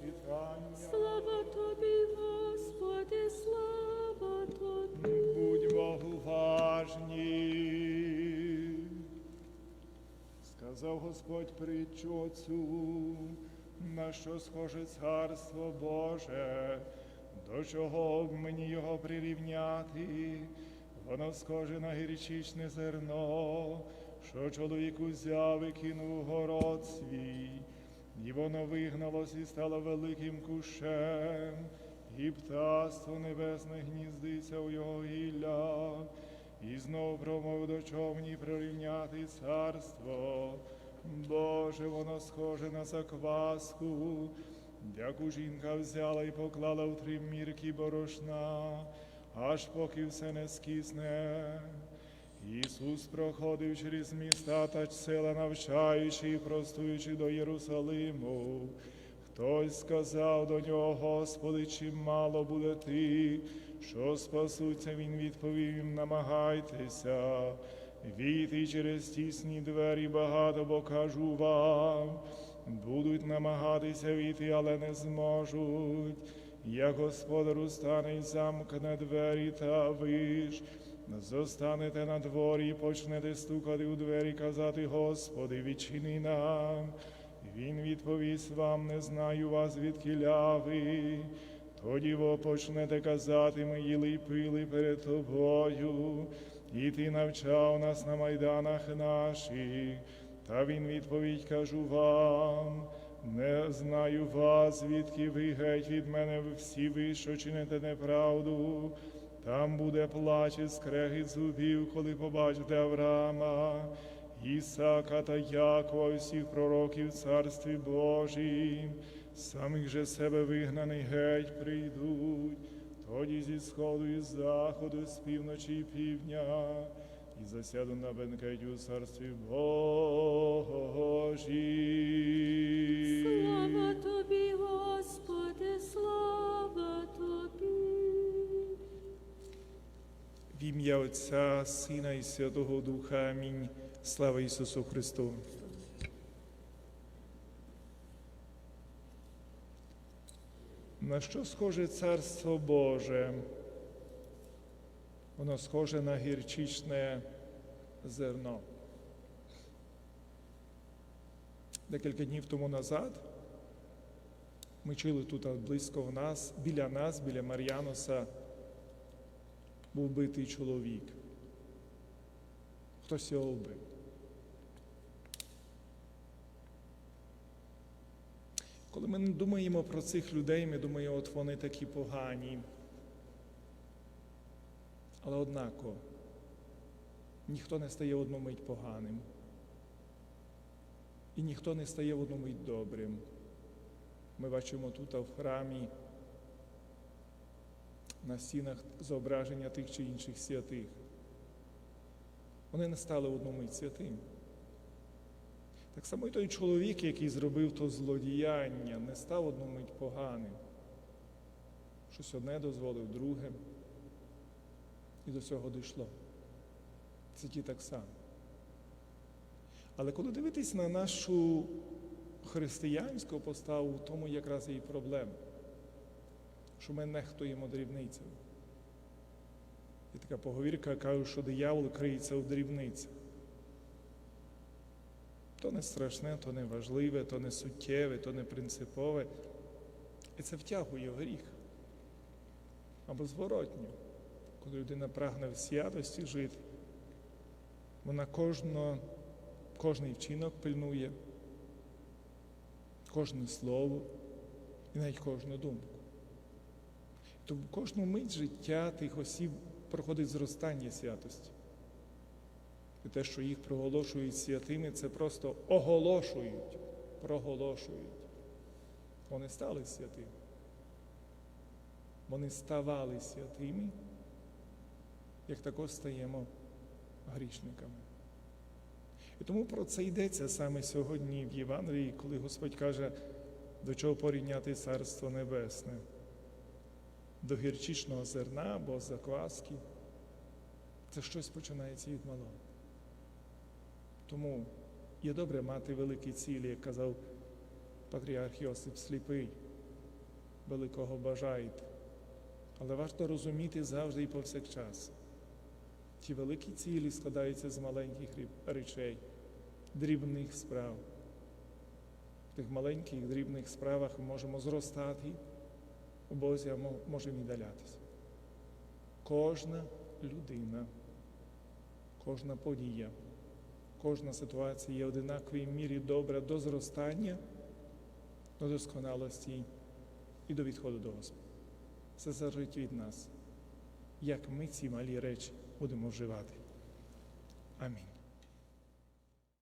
читання. Слава тобі, Господи, слава тобі. Будьмо уважні. Сказав Господь притчу оцю, на що схоже царство Боже, до чого б мені його прирівняти, воно схоже на гірчичне зерно, що чоловік узяв і кинув город свій, і воно вигналось і стало великим кущем, і птаство небесне гніздиться у його гіллях, і знов промов до човні прирівняти царство. Боже, воно схоже на закваску, яку жінка взяла і поклала в три мірки борошна, аж поки все не скисне. Ісус проходив через міста та села, навчаючи і простуючи до Єрусалиму. Хтось сказав до нього, Господи, чим мало буде ти, що спасуться, він відповів їм, намагайтеся. Війти через тісні двері багато, бо кажу вам, будуть намагатися війти, але не зможуть. Як господар устане й замкне двері, та ви ж зостанете на дворі почнете стукати у двері, казати, Господи, відчини нам. Він відповість вам, не знаю вас, відкіля ви. Тоді ви почнете казати, ми їли й пили перед тобою, і ти навчав нас на майданах наших. Та він відповідь кажу вам, не знаю вас, звідки ви геть від мене всі ви, що чините неправду. Там буде плач і скрегіт зубів, коли побачите Авраама, Ісака та Якова, всіх пророків Царстві Божім, самих же себе вигнаних геть прийдуть, тоді зі сходу і заходу, з півночі і півдня, і засяду на бенкеті у Царстві Божім. Слава тобі, Господи, слава ім'я Отця, Сина і Святого Духа. Амінь. Слава Ісусу Христу. На що схоже Царство Боже? Воно схоже на гірчичне зерно. Декілька днів тому назад ми чули тут близько в нас, біля нас, біля Мар'яноса, був битий чоловік. Хтось його вбив. Коли ми не думаємо про цих людей, ми думаємо, от вони такі погані. Але однако ніхто не стає в одну мить поганим. І ніхто не стає в одну мить добрим. Ми бачимо тут а в храмі на стінах зображення тих чи інших святих. Вони не стали в одну мить святим. Так само і той чоловік, який зробив то злодіяння, не став одну мить поганим. Щось одне дозволив друге. І до цього дійшло. Це ті так само. Але коли дивитись на нашу християнську поставу, в тому якраз і проблема, що ми нехтуємо дрібницями. І така поговірка каже, що диявол криється в дрібницях. То не страшне, то не важливе, то не суттєве, то не принципове. І це втягує в гріх. Або зворотньо, коли людина прагне в святості жити, вона кожно, кожний вчинок пильнує, кожне слово і навіть кожну думку. То в кожну мить життя тих осіб проходить зростання святості. І те, що їх проголошують святими, це просто оголошують, проголошують. Вони стали святими. Вони ставали святими, як також стаємо грішниками. І тому про це йдеться саме сьогодні в Євангелії, коли Господь каже, до чого порівняти Царство Небесне, до гірчичного зерна або закваски. Це щось починається від малого. Тому є добре мати великі цілі, як казав патріарх Йосип Сліпий, великого бажаєте. Але варто розуміти завжди і повсякчас. Ті великі цілі складаються з маленьких речей, дрібних справ. В тих маленьких дрібних справах ми можемо зростати у Бозі, а мо- можемо віддалятися. Кожна людина, кожна подія, кожна ситуація є одинаковій мірі добра до зростання, до досконалості і до відходу до Господа. Це залежить від нас, як ми ці малі речі будемо вживати. Амінь.